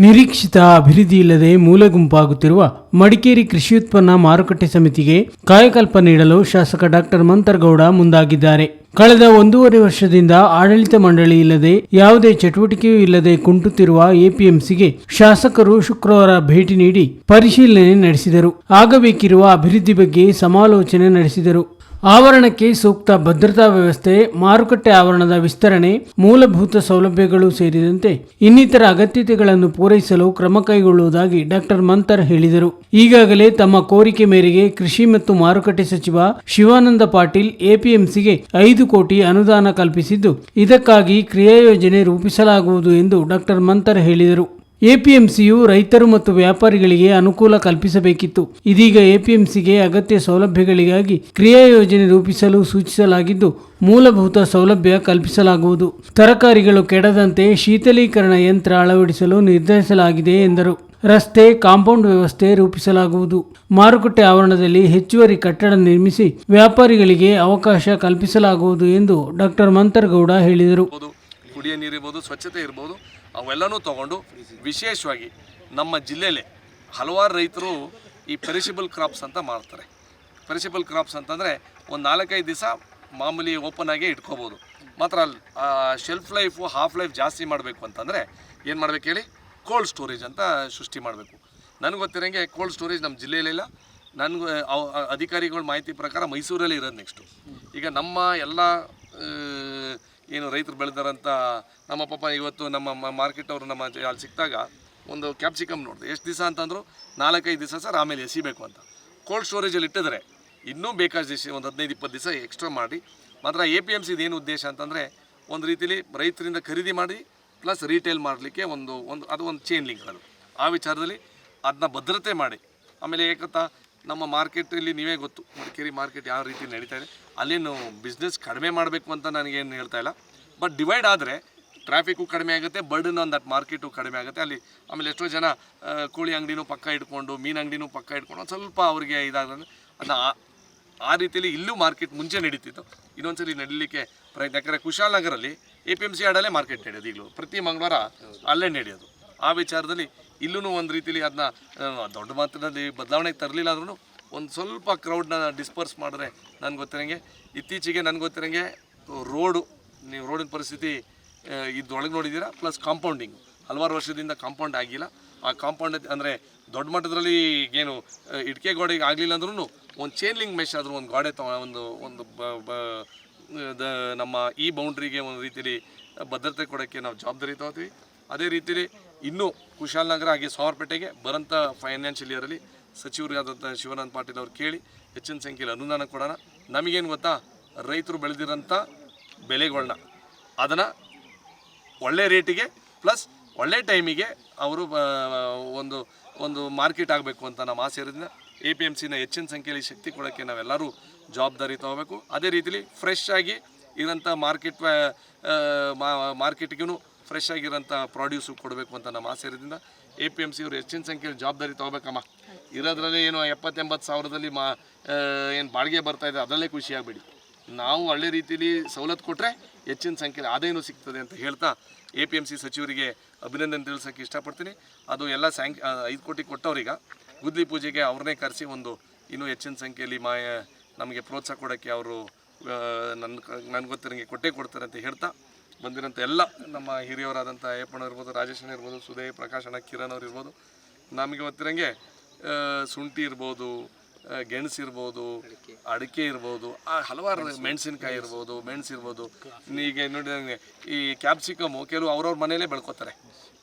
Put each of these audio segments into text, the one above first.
ನಿರೀಕ್ಷಿತ ಅಭಿವೃದ್ಧಿ ಇಲ್ಲದೆ ಮೂಲ ಗುಂಪಾಗುತ್ತಿರುವ ಮಡಿಕೇರಿ ಕೃಷಿ ಉತ್ಪನ್ನ ಮಾರುಕಟ್ಟೆ ಸಮಿತಿಗೆ ಕಾಯಕಲ್ಪ ನೀಡಲು ಶಾಸಕ ಡಾಕ್ಟರ್ ಮಂತರ್ಗೌಡ ಮುಂದಾಗಿದ್ದಾರೆ. ಕಳೆದ ಒಂದೂವರೆ ವರ್ಷದಿಂದ ಆಡಳಿತ ಮಂಡಳಿ ಇಲ್ಲದೆ ಯಾವುದೇ ಚಟುವಟಿಕೆಯೂ ಇಲ್ಲದೆ ಕುಂಟುತ್ತಿರುವ ಎಪಿಎಂಸಿಗೆ ಶಾಸಕರು ಶುಕ್ರವಾರ ಭೇಟಿ ನೀಡಿ ಪರಿಶೀಲನೆ ನಡೆಸಿದರು. ಆಗಬೇಕಿರುವ ಅಭಿವೃದ್ಧಿ ಬಗ್ಗೆ ಸಮಾಲೋಚನೆ ನಡೆಸಿದರು. ಆವರಣಕ್ಕೆ ಸೂಕ್ತ ಭದ್ರತಾ ವ್ಯವಸ್ಥೆ, ಮಾರುಕಟ್ಟೆ ಆವರಣದ ವಿಸ್ತರಣೆ, ಮೂಲಭೂತ ಸೌಲಭ್ಯಗಳು ಸೇರಿದಂತೆ ಇನ್ನಿತರ ಅಗತ್ಯತೆಗಳನ್ನು ಪೂರೈಸಲು ಕ್ರಮ ಕೈಗೊಳ್ಳುವುದಾಗಿ ಡಾಕ್ಟರ್ ಮಂತರ್ ಹೇಳಿದರು. ಈಗಾಗಲೇ ತಮ್ಮ ಕೋರಿಕೆ ಮೇರೆಗೆ ಕೃಷಿ ಮತ್ತು ಮಾರುಕಟ್ಟೆ ಸಚಿವ ಶಿವಾನಂದ ಪಾಟೀಲ್ ಎಪಿಎಂಸಿಗೆ ಐದು ಕೋಟಿ ಅನುದಾನ ಕಲ್ಪಿಸಿದ್ದು, ಇದಕ್ಕಾಗಿ ಕ್ರಿಯಾಯೋಜನೆ ರೂಪಿಸಲಾಗುವುದು ಎಂದು ಡಾಕ್ಟರ್ ಮಂತರ್ ಹೇಳಿದರು. ಎಪಿಎಂಸಿಯು ರೈತರು ಮತ್ತು ವ್ಯಾಪಾರಿಗಳಿಗೆ ಅನುಕೂಲ ಕಲ್ಪಿಸಬೇಕಿತ್ತು. ಇದೀಗ ಎಪಿಎಂಸಿಗೆ ಅಗತ್ಯ ಸೌಲಭ್ಯಗಳಿಗಾಗಿ ಕ್ರಿಯಾ ಯೋಜನೆ ರೂಪಿಸಲು ಸೂಚಿಸಲಾಗಿದ್ದು, ಮೂಲಭೂತ ಸೌಲಭ್ಯ ಕಲ್ಪಿಸಲಾಗುವುದು. ತರಕಾರಿಗಳು ಕೆಡದಂತೆ ಶೀತಲೀಕರಣ ಯಂತ್ರ ಅಳವಡಿಸಲು ನಿರ್ಧರಿಸಲಾಗಿದೆ ಎಂದರು. ರಸ್ತೆ, ಕಾಂಪೌಂಡ್ ವ್ಯವಸ್ಥೆ ರೂಪಿಸಲಾಗುವುದು. ಮಾರುಕಟ್ಟೆ ಆವರಣದಲ್ಲಿ ಹೆಚ್ಚುವರಿ ಕಟ್ಟಡ ನಿರ್ಮಿಸಿ ವ್ಯಾಪಾರಿಗಳಿಗೆ ಅವಕಾಶ ಕಲ್ಪಿಸಲಾಗುವುದು ಎಂದು ಡಾಕ್ಟರ್ ಮಂತರ್ಗೌಡ ಹೇಳಿದರು. ಕುಡಿಯೋ ನೀರು ಇರ್ಬೋದು, ಸ್ವಚ್ಛತೆ ಇರ್ಬೋದು, ಅವೆಲ್ಲನೂ ತಗೊಂಡು ವಿಶೇಷವಾಗಿ ನಮ್ಮ ಜಿಲ್ಲೆಯಲ್ಲೇ ಹಲವಾರು ರೈತರು ಈ ಪೆರಿಷಬಲ್ ಕ್ರಾಪ್ಸ್ ಅಂತ ಮಾಡ್ತಾರೆ. ಪೆರಿಷಬಲ್ ಕ್ರಾಪ್ಸ್ ಅಂತಂದರೆ ಒಂದು ನಾಲ್ಕೈದು ದಿವಸ ಮಾಮೂಲಿ ಓಪನ್ ಆಗಿ ಇಟ್ಕೋಬೋದು. ಮಾತ್ರ ಅಲ್ಲಿ ಶೆಲ್ಫ್ ಲೈಫು ಹಾಫ್ ಲೈಫ್ ಜಾಸ್ತಿ ಮಾಡಬೇಕು ಅಂತಂದರೆ ಏನು ಮಾಡ್ಬೇಕು ಹೇಳಿ? ಕೋಲ್ಡ್ ಸ್ಟೋರೇಜ್ ಅಂತ ಸೃಷ್ಟಿ ಮಾಡಬೇಕು. ನನಗೆ ಗೊತ್ತಿರೋಂಗೆ ಕೋಲ್ಡ್ ಸ್ಟೋರೇಜ್ ನಮ್ಮ ಜಿಲ್ಲೆಯಲ್ಲಿಲ್ಲ ನನಗೆ ಅಧಿಕಾರಿಗಳ ಮಾಹಿತಿ ಪ್ರಕಾರ ಮೈಸೂರಲ್ಲಿ ಇರೋದು ನೆಕ್ಸ್ಟು ಈಗ ನಮ್ಮ ಎಲ್ಲ ಏನು ರೈತರು ಬೆಳೆದಾರಂತ ನಮ್ಮ ಪಾಪ ಇವತ್ತು ನಮ್ಮ ಮಾರ್ಕೆಟ್ ಅವರು ನಮ್ಮ ಅಲ್ಲಿ ಸಿಕ್ಕಿದಾಗ ಒಂದು ಕ್ಯಾಪ್ಸಿಕಮ್ ನೋಡಿದೆ. ಎಷ್ಟು ದಿವಸ ಅಂತಂದ್ರು ನಾಲ್ಕೈದು ದಿವಸ ಸರ್ ಆಮೇಲೆ ಎಸಿಬೇಕು ಅಂತ. ಕೋಲ್ಡ್ ಸ್ಟೋರೇಜಲ್ಲಿ ಇಟ್ಟಿದ್ರೆ ಇನ್ನೂ ಬೇಕಾದ ದಿವಸ, ಒಂದು ಹದಿನೈದು, ಇಪ್ಪತ್ತು ದಿವಸ ಎಕ್ಸ್ಟ್ರಾ ಮಾಡಿ. ಮಾತ್ರ ಎ ಪಿ ಎಂ ಸಿದು ಏನು ಉದ್ದೇಶ ಅಂತಂದರೆ ಒಂದು ರೀತಿಲಿ ರೈತರಿಂದ ಖರೀದಿ ಮಾಡಿ ಪ್ಲಸ್ ರೀಟೇಲ್ ಮಾಡಲಿಕ್ಕೆ ಒಂದು ಒಂದು, ಅದು ಒಂದು ಚೈನ್ ಲಿಂಕ್ ಅದು. ಆ ವಿಚಾರದಲ್ಲಿ ಅದನ್ನ ಭದ್ರತೆ ಮಾಡಿ. ಆಮೇಲೆ ಏಕತ್ತ ನಮ್ಮ ಮಾರ್ಕೆಟಲ್ಲಿ ನೀವೇ ಗೊತ್ತು. ಮಡಿಕೇರಿ ಮಾರ್ಕೆಟ್ ಯಾವ ರೀತಿ ನಡೀತಾ ಇದೆ. ಅಲ್ಲೇನು ಬಿಸ್ನೆಸ್ ಕಡಿಮೆ ಮಾಡಬೇಕು ಅಂತ ನನಗೇನು ಹೇಳ್ತಾ ಇಲ್ಲ. ಬಟ್ ಡಿವೈಡ್ ಆದರೆ ಟ್ರಾಫಿಕ್ಕು ಕಡಿಮೆ ಆಗುತ್ತೆ ಬರ್ಡನ್ ಆನ್ ದಟ್ ಮಾರ್ಕೆಟು ಕಡಿಮೆ ಆಗುತ್ತೆ. ಅಲ್ಲಿ ಆಮೇಲೆ ಎಷ್ಟೋ ಜನ ಕೋಳಿ ಅಂಗಡಿನೂ ಪಕ್ಕ ಇಟ್ಕೊಂಡು, ಮೀನು ಅಂಗಡಿನೂ ಪಕ್ಕ ಇಟ್ಕೊಂಡು ಸ್ವಲ್ಪ ಅವ್ರಿಗೆ ಇದಾದ್ರೆ ಅದನ್ನ ಆ- ಆ ರೀತಿಯಲ್ಲಿ ಇಲ್ಲೂ ಮಾರ್ಕೆಟ್ ಮುಂಚೆ ನಡೀತಿತ್ತು. ಇನ್ನೊಂದ್ಸಲಿ ನಡೀಲಿಕ್ಕೆ ಪ್ರಯತ್ನ. ಯಾಕಂದರೆ ಕುಶಾಲನಗರಲ್ಲಿ ಎ ಪಿ ಎಂ ಸಿ ಆಡಲ್ಲೇ ಮಾರ್ಕೆಟ್ ನಡೆಯೋದು ಈಗಲೂ. ಪ್ರತಿ ಮಂಗಳವಾರ ಅಲ್ಲೇ ನಡೆಯೋದು. ಆ ವಿಚಾರದಲ್ಲಿ ಇಲ್ಲೂ ಒಂದು ರೀತಿಲಿ ಅದನ್ನ ದೊಡ್ಡ ಮಾತಿನಲ್ಲಿ ಬದಲಾವಣೆಗೆ ತರಲಿಲ್ಲ ಅಂದ್ರೂ ಒಂದು ಸ್ವಲ್ಪ ಕ್ರೌಡ್ನ ಡಿಸ್ಪರ್ಸ್ ಮಾಡಿದ್ರೆ ನನಗೆ ಗೊತ್ತಿರಂಗೆ. ಇತ್ತೀಚೆಗೆ ನನಗೆ ಗೊತ್ತಿರಂಗೆ ರೋಡು ನೀವು ರೋಡಿನ ಪರಿಸ್ಥಿತಿ ಇದ್ರೊಳಗೆ ನೋಡಿದ್ದೀರಾ ಪ್ಲಸ್ ಕಾಂಪೌಂಡಿಂಗ್ ಹಲವಾರು ವರ್ಷದಿಂದ ಕಾಂಪೌಂಡ್ ಆಗಿಲ್ಲ. ಆ ಕಾಂಪೌಂಡ್ ಅಂದರೆ ದೊಡ್ಡ ಮಟ್ಟದಲ್ಲಿ ಏನು ಇಟ್ಕೆ ಗೋಡೆಗೆ ಆಗಲಿಲ್ಲ ಅಂದ್ರೂ ಒಂದು ಚೇನ್ ಲಿಂಗ್ ಮೆಶ್ ಆದರೂ ಒಂದು ಗೋಡೆ ತಗೊ, ಒಂದು ಒಂದು ನಮ್ಮ ಈ ಬೌಂಡ್ರಿಗೆ ಒಂದು ರೀತಿಯಲ್ಲಿ ಭದ್ರತೆ ಕೊಡೋಕ್ಕೆ ನಾವು ಜವಾಬ್ದಾರಿ ತಗೋತೀವಿ. ಅದೇ ರೀತಿಲಿ ಇನ್ನೂ ಕುಶಾಲನಗರ ಹಾಗೆ ಸೋಮವಾರಪೇಟೆಗೆ ಬರೋಂಥ ಫೈನಾನ್ಷಿಯಲ್ ಇಯರಲ್ಲಿ ಸಚಿವರಾದಂಥ ಶಿವಾನಂದ ಪಾಟೀಲ್ ಅವ್ರು ಕೇಳಿ ಹೆಚ್ಚಿನ ಸಂಖ್ಯೆಯಲ್ಲಿ ಅನುದಾನ ಕೊಡೋಣ. ನಮಗೇನು ಗೊತ್ತಾ? ರೈತರು ಬೆಳೆದಿರೋಂಥ ಬೆಲೆಗಳನ್ನ ಅದನ್ನು ಒಳ್ಳೆ ರೇಟಿಗೆ ಪ್ಲಸ್ ಒಳ್ಳೆ ಟೈಮಿಗೆ ಅವರು ಒಂದು ಒಂದು ಮಾರ್ಕೆಟ್ ಆಗಬೇಕು ಅಂತ ನಮ್ಮ ಆಸೆ ಇರೋದ್ರಿಂದ ಎ ಪಿ ಎಂ ಸಿನ ಹೆಚ್ಚಿನ ಸಂಖ್ಯೆಯಲ್ಲಿ ಶಕ್ತಿ ಕೊಡೋಕ್ಕೆ ನಾವೆಲ್ಲರೂ ಜವಾಬ್ದಾರಿ ತಗೋಬೇಕು. ಅದೇ ರೀತಿಲಿ ಫ್ರೆಶ್ ಆಗಿ ಇರೋಂಥ ಮಾರ್ಕೆಟ್ ಮಾರ್ಕೆಟ್ಗೂ ಫ್ರೆಶ್ ಆಗಿರೋಂಥ ಪ್ರಾಡ್ಯೂಸು ಕೊಡಬೇಕು ಅಂತ ನಮ್ಮ ಆಸೆ ಇರೋದ್ರಿಂದ ಎ ಪಿ ಎಂ ಸಿ ಅವರು ಹೆಚ್ಚಿನ ಸಂಖ್ಯೆಯಲ್ಲಿ ಜವಾಬ್ದಾರಿ ತಗೋಬೇಕಮ್ಮ. ಇರೋದ್ರಲ್ಲೇ ಏನು ಎಪ್ಪತ್ತೆಂಬತ್ತು ಸಾವಿರದಲ್ಲಿ ಮಾ ಏನು ಬಾಡಿಗೆ ಬರ್ತಾ ಇದೆ, ಅದರಲ್ಲೇ ಖುಷಿ ಆಗಬೇಡಿ. ನಾವು ಒಳ್ಳೆ ರೀತಿಯಲ್ಲಿ ಸವಲತ್ತು ಕೊಟ್ಟರೆ ಹೆಚ್ಚಿನ ಸಂಖ್ಯೆಯಲ್ಲಿ ಆದಾಯನೂ ಸಿಗ್ತದೆ ಅಂತ ಹೇಳ್ತಾ ಎ ಪಿ ಎಂ ಸಿ ಸಚಿವರಿಗೆ ಅಭಿನಂದನೆ ತಿಳಿಸೋಕ್ಕೆ ಇಷ್ಟಪಡ್ತೀನಿ. ಅದು ಎಲ್ಲ ಸ್ಯಾಂಕ್ ಐದು ಕೋಟಿ ಕೊಟ್ಟವ್ರೀಗ ಗುದ್ಲಿ ಪೂಜೆಗೆ ಅವ್ರನ್ನೇ ಕರೆಸಿ ಒಂದು ಇನ್ನೂ ಹೆಚ್ಚಿನ ಸಂಖ್ಯೆಯಲ್ಲಿ ಮಾ, ನಮಗೆ ಪ್ರೋತ್ಸಾಹ ಕೊಡೋಕ್ಕೆ ಅವರು ನನ್ನ ನನಗೆ ಗೊತ್ತಿರಂಗೆ ಕೊಟ್ಟೇ ಕೊಡ್ತಾರೆ ಅಂತ ಹೇಳ್ತಾ ಬಂದಿರೋಂಥ ಎಲ್ಲ ನಮ್ಮ ಹಿರಿಯವರಾದಂಥ ಅಯ್ಯಪ್ಪಣ್ಣ ಇರ್ಬೋದು ರಾಜೇಶಣ್ಣ ಇರ್ಬೋದು ಸುದಯ್ ಪ್ರಕಾಶನ ಕಿರಣ್ ಅವ್ರು ಇರ್ಬೋದು. ನಮಗೆ ಗೊತ್ತಿರಂಗೆ ಶುಂಠಿ ಇರ್ಬೋದು ಗೆಣಸು ಇರ್ಬೋದು ಅಡಿಕೆ ಇರ್ಬೋದು ಆ, ಹಲವಾರು ಮೆಣಸಿನ್ಕಾಯಿ ಇರ್ಬೋದು ಮೆಣಸು ಇರ್ಬೋದು. ಈಗ ನೋಡಿದಂಗೆ ಈ ಕ್ಯಾಪ್ಸಿಕಮು ಕೆಲವು ಅವ್ರವ್ರ ಮನೆಯಲ್ಲೇ ಬೆಳ್ಕೊತಾರೆ.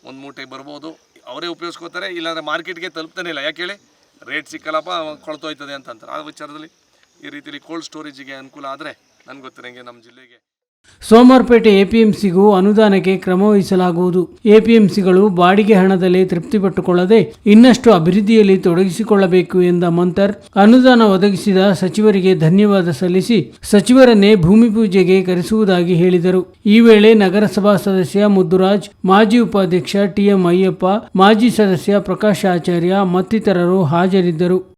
ಒಂದು ಮೂಟೆ ಬರ್ಬೋದು ಅವರೇ ಉಪಯೋಗಿಸ್ಕೋತಾರೆ ಇಲ್ಲಾಂದರೆ ಮಾರ್ಕೆಟ್ಗೆ ತಲುಪ್ತಾನೆ ಇಲ್ಲ. ಯಾಕೆ ಹೇಳಿ? ರೇಟ್ ಸಿಕ್ಕಲ್ಲಪ್ಪ ಕೊಳ್ತೋಯ್ತದೆ ಅಂತಂತಾರೆ ಆ ವಿಚಾರದಲ್ಲಿ ಈ ರೀತಿಲಿ ಕೋಲ್ಡ್ ಸ್ಟೋರೇಜಿಗೆ ಅನುಕೂಲ ಆದರೆ ನನಗೆ ಗೊತ್ತಿರಂಗೆ ನಮ್ಮ ಜಿಲ್ಲೆಗೆ ಸೋಮವಾರಪೇಟೆ ಎಪಿಎಂಸಿಗೂ ಅನುದಾನಕ್ಕೆ ಕ್ರಮ ವಹಿಸಲಾಗುವುದು. ಎಪಿಎಂಸಿಗಳು ಬಾಡಿಗೆ ಹಣದಲ್ಲಿ ತೃಪ್ತಿಪಟ್ಟುಕೊಳ್ಳದೆ ಇನ್ನಷ್ಟು ಅಭಿವೃದ್ಧಿಯಲ್ಲಿ ತೊಡಗಿಸಿಕೊಳ್ಳಬೇಕು ಎಂದ ಮಂತರ್ ಅನುದಾನ ಒದಗಿಸಿದ ಸಚಿವರಿಗೆ ಧನ್ಯವಾದ ಸಲ್ಲಿಸಿ ಸಚಿವರನ್ನೇ ಭೂಮಿ ಪೂಜೆಗೆ ಕರೆಸುವುದಾಗಿ ಹೇಳಿದರು. ಈ ವೇಳೆ ನಗರಸಭಾ ಸದಸ್ಯ ಮುದ್ದುರಾಜ್, ಮಾಜಿ ಉಪಾಧ್ಯಕ್ಷ ಟಿಎಂ ಅಯ್ಯಪ್ಪ, ಮಾಜಿ ಸದಸ್ಯ ಪ್ರಕಾಶ್ ಆಚಾರ್ಯ ಮತ್ತಿತರರು ಹಾಜರಿದ್ದರು.